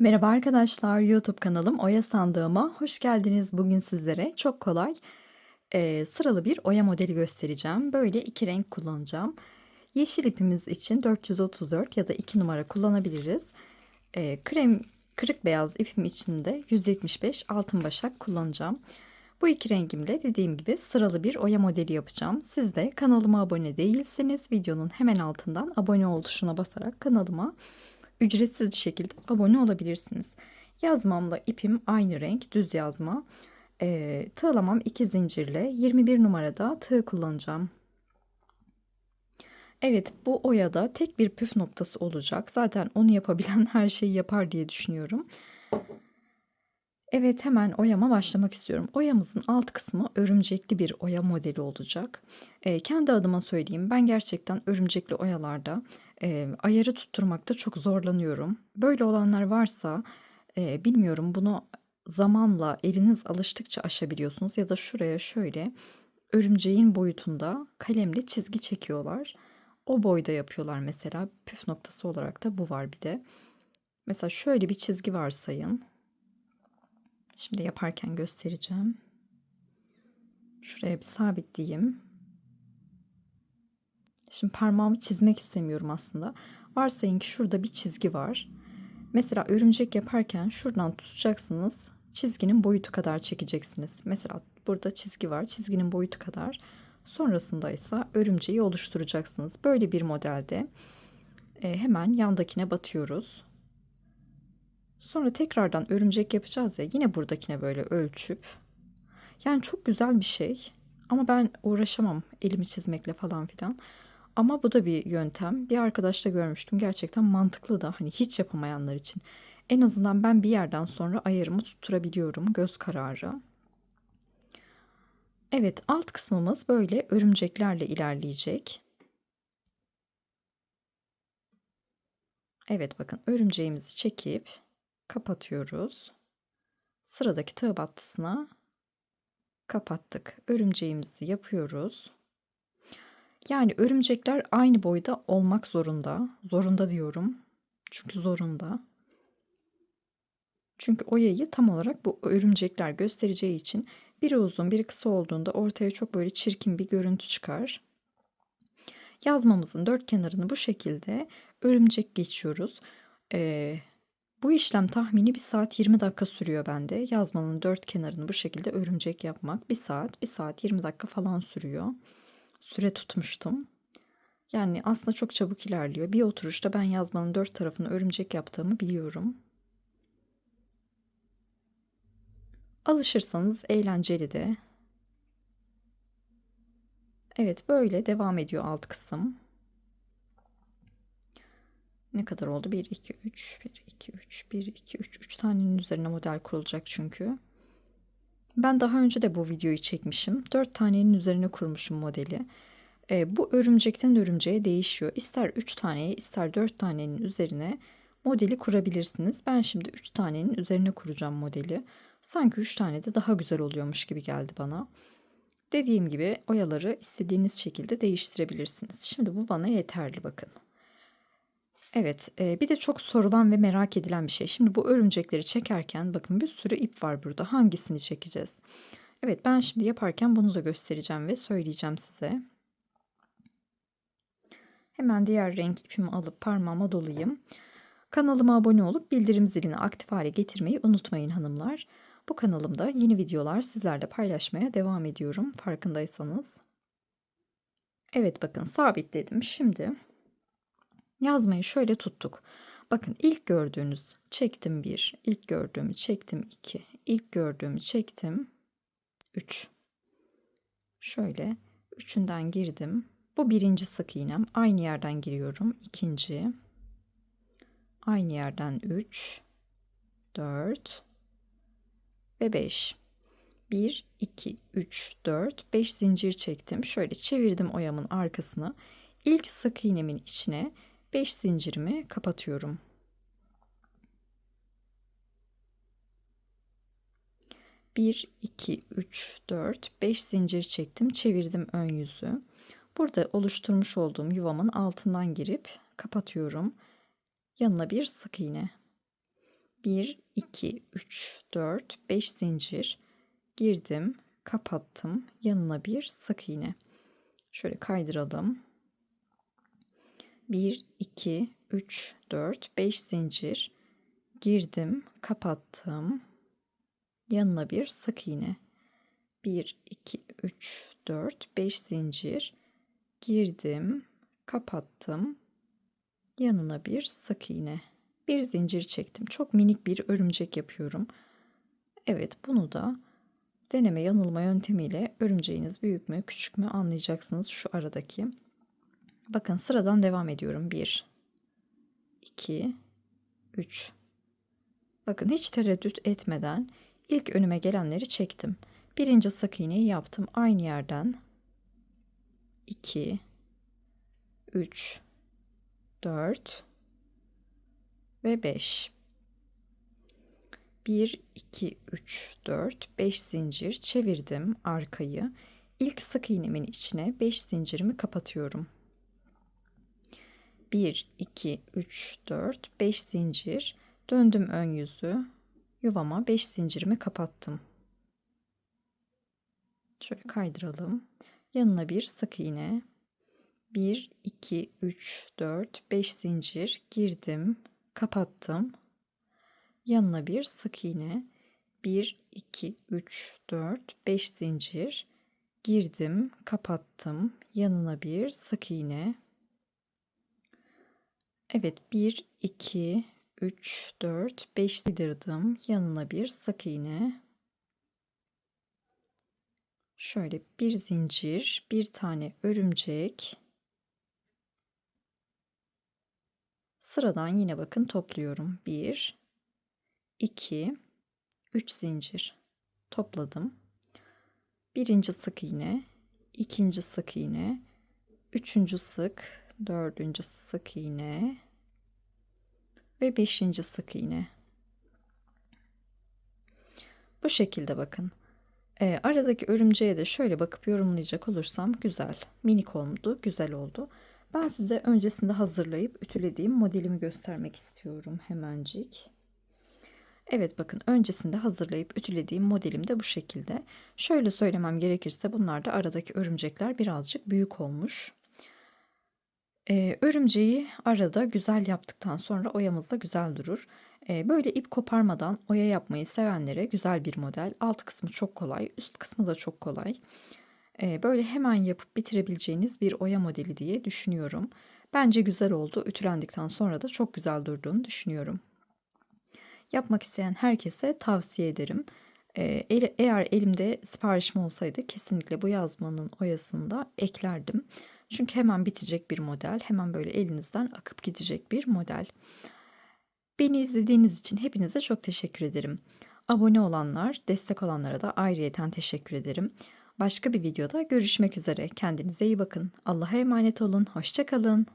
Merhaba arkadaşlar, YouTube kanalım Oya Sandığıma hoş geldiniz. Bugün sizlere çok kolay eee, sıralı bir oya modeli göstereceğim. Böyle iki renk kullanacağım. Yeşil ipimiz için 434 ya da 2 numara kullanabiliriz. Eee, krem kırık beyaz ipim için de 175 altın başak kullanacağım. Bu iki rengimle dediğim gibi sıralı bir oya modeli yapacağım. Siz de kanalıma abone değilseniz videonun hemen altından abone ol tuşuna basarak kanalıma ücretsiz bir şekilde abone olabilirsiniz. Yazmamla ipim aynı renk düz yazma. Ee, tığlamam 2 zincirle 21 numarada tığ kullanacağım. Evet bu oyada tek bir püf noktası olacak. Zaten onu yapabilen her şeyi yapar diye düşünüyorum. Evet hemen oyama başlamak istiyorum. Oyamızın alt kısmı örümcekli bir oya modeli olacak. Ee, kendi adıma söyleyeyim ben gerçekten örümcekli oyalarda e, ayarı tutturmakta çok zorlanıyorum. Böyle olanlar varsa e, bilmiyorum bunu zamanla eliniz alıştıkça aşabiliyorsunuz ya da şuraya şöyle örümceğin boyutunda kalemle çizgi çekiyorlar. O boyda yapıyorlar mesela püf noktası olarak da bu var bir de. Mesela şöyle bir çizgi varsayın. Şimdi yaparken göstereceğim. Şuraya bir sabitleyeyim. Şimdi parmağımı çizmek istemiyorum aslında. Varsayın ki şurada bir çizgi var. Mesela örümcek yaparken şuradan tutacaksınız. Çizginin boyutu kadar çekeceksiniz. Mesela burada çizgi var. Çizginin boyutu kadar. Sonrasında ise örümceği oluşturacaksınız. Böyle bir modelde e, hemen yandakine batıyoruz. Sonra tekrardan örümcek yapacağız ya yine buradakine böyle ölçüp. Yani çok güzel bir şey. Ama ben uğraşamam elimi çizmekle falan filan. Ama bu da bir yöntem. Bir arkadaşta görmüştüm. Gerçekten mantıklı da hani hiç yapamayanlar için. En azından ben bir yerden sonra ayarımı tutturabiliyorum. Göz kararı. Evet alt kısmımız böyle örümceklerle ilerleyecek. Evet bakın örümceğimizi çekip kapatıyoruz. Sıradaki tığ battısına kapattık. Örümceğimizi yapıyoruz. Yani örümcekler aynı boyda olmak zorunda. Zorunda diyorum. Çünkü zorunda. Çünkü o yayı tam olarak bu örümcekler göstereceği için biri uzun biri kısa olduğunda ortaya çok böyle çirkin bir görüntü çıkar. Yazmamızın dört kenarını bu şekilde örümcek geçiyoruz. Ee, bu işlem tahmini 1 saat 20 dakika sürüyor bende. Yazmanın dört kenarını bu şekilde örümcek yapmak 1 saat 1 saat 20 dakika falan sürüyor süre tutmuştum. Yani aslında çok çabuk ilerliyor. Bir oturuşta ben yazmanın dört tarafını örümcek yaptığımı biliyorum. Alışırsanız eğlenceli de. Evet böyle devam ediyor alt kısım. Ne kadar oldu? 1, 2, 3, 1, 2, 3, 1, 2, 3. 3 tanenin üzerine model kurulacak çünkü. Ben daha önce de bu videoyu çekmişim. 4 tanenin üzerine kurmuşum modeli. E, bu örümcekten örümceğe değişiyor. İster 3 taneye ister 4 tanenin üzerine modeli kurabilirsiniz. Ben şimdi 3 tanenin üzerine kuracağım modeli. Sanki 3 tane de daha güzel oluyormuş gibi geldi bana. Dediğim gibi oyaları istediğiniz şekilde değiştirebilirsiniz. Şimdi bu bana yeterli bakın. Evet, bir de çok sorulan ve merak edilen bir şey. Şimdi bu örümcekleri çekerken bakın bir sürü ip var burada. Hangisini çekeceğiz? Evet, ben şimdi yaparken bunu da göstereceğim ve söyleyeceğim size. Hemen diğer renk ipimi alıp parmağıma dolayayım. Kanalıma abone olup bildirim zilini aktif hale getirmeyi unutmayın hanımlar. Bu kanalımda yeni videolar sizlerle paylaşmaya devam ediyorum farkındaysanız. Evet bakın sabitledim. Şimdi Yazmayı şöyle tuttuk. Bakın ilk gördüğünüz çektim 1, ilk gördüğümü çektim 2, ilk gördüğümü çektim 3. Şöyle üçünden girdim. Bu birinci sık iğnem. Aynı yerden giriyorum. İkinci. Aynı yerden 3, 4 ve 5. 1, 2, 3, 4, 5 zincir çektim. Şöyle çevirdim oyamın arkasını. İlk sık iğnemin içine 5 zincirimi kapatıyorum. Bir, iki, üç, dört, beş zincir çektim. Çevirdim ön yüzü. Burada oluşturmuş olduğum yuvamın altından girip kapatıyorum. Yanına bir sık iğne. 1, 2, 3, 4, 5 zincir girdim, kapattım. Yanına bir sık iğne. Şöyle kaydıralım. 1, 2, 3, 4, 5 zincir girdim, kapattım. Yanına bir sık iğne. 1, 2, 3, 4, 5 zincir girdim, kapattım. Yanına bir sık iğne. Bir zincir çektim. Çok minik bir örümcek yapıyorum. Evet, bunu da deneme yanılma yöntemiyle örümceğiniz büyük mü küçük mü anlayacaksınız şu aradaki. Bakın sıradan devam ediyorum. 1 2 3 Bakın hiç tereddüt etmeden ilk önüme gelenleri çektim. Birinci sık iğneyi yaptım aynı yerden. 2 3 4 ve 5 1 2 3 4 5 zincir çevirdim arkayı. İlk sık iğnemin içine 5 zincirimi kapatıyorum. 1 2 3 4 5 zincir döndüm ön yüzü yuvama 5 zincirimi kapattım. Şöyle kaydıralım. Yanına bir sık iğne. 1 2 3 4 5 zincir girdim, kapattım. Yanına bir sık iğne. 1 2 3 4 5 zincir girdim, kapattım. Yanına bir sık iğne. Evet 1 2 3 4 5 sidırdım. Yanına bir sık iğne. Şöyle bir zincir, bir tane örümcek. Sıradan yine bakın topluyorum. 1 2 3 zincir topladım. Birinci sık iğne, ikinci sık iğne, üçüncü sık, dördüncü sık iğne ve beşinci sık iğne. Bu şekilde bakın. E, aradaki örümceğe de şöyle bakıp yorumlayacak olursam güzel. Minik oldu, güzel oldu. Ben size öncesinde hazırlayıp ütülediğim modelimi göstermek istiyorum hemencik. Evet bakın öncesinde hazırlayıp ütülediğim modelim de bu şekilde. Şöyle söylemem gerekirse bunlar da aradaki örümcekler birazcık büyük olmuş. Ee, örümceği arada güzel yaptıktan sonra oyamız da güzel durur. Ee, böyle ip koparmadan oya yapmayı sevenlere güzel bir model. Alt kısmı çok kolay, üst kısmı da çok kolay. Ee, böyle hemen yapıp bitirebileceğiniz bir oya modeli diye düşünüyorum. Bence güzel oldu. Ütülendikten sonra da çok güzel durduğunu düşünüyorum. Yapmak isteyen herkese tavsiye ederim. Ee, eğer elimde siparişim olsaydı kesinlikle bu yazmanın oyasını da eklerdim. Çünkü hemen bitecek bir model. Hemen böyle elinizden akıp gidecek bir model. Beni izlediğiniz için hepinize çok teşekkür ederim. Abone olanlar, destek olanlara da ayrıyeten teşekkür ederim. Başka bir videoda görüşmek üzere. Kendinize iyi bakın. Allah'a emanet olun. Hoşçakalın.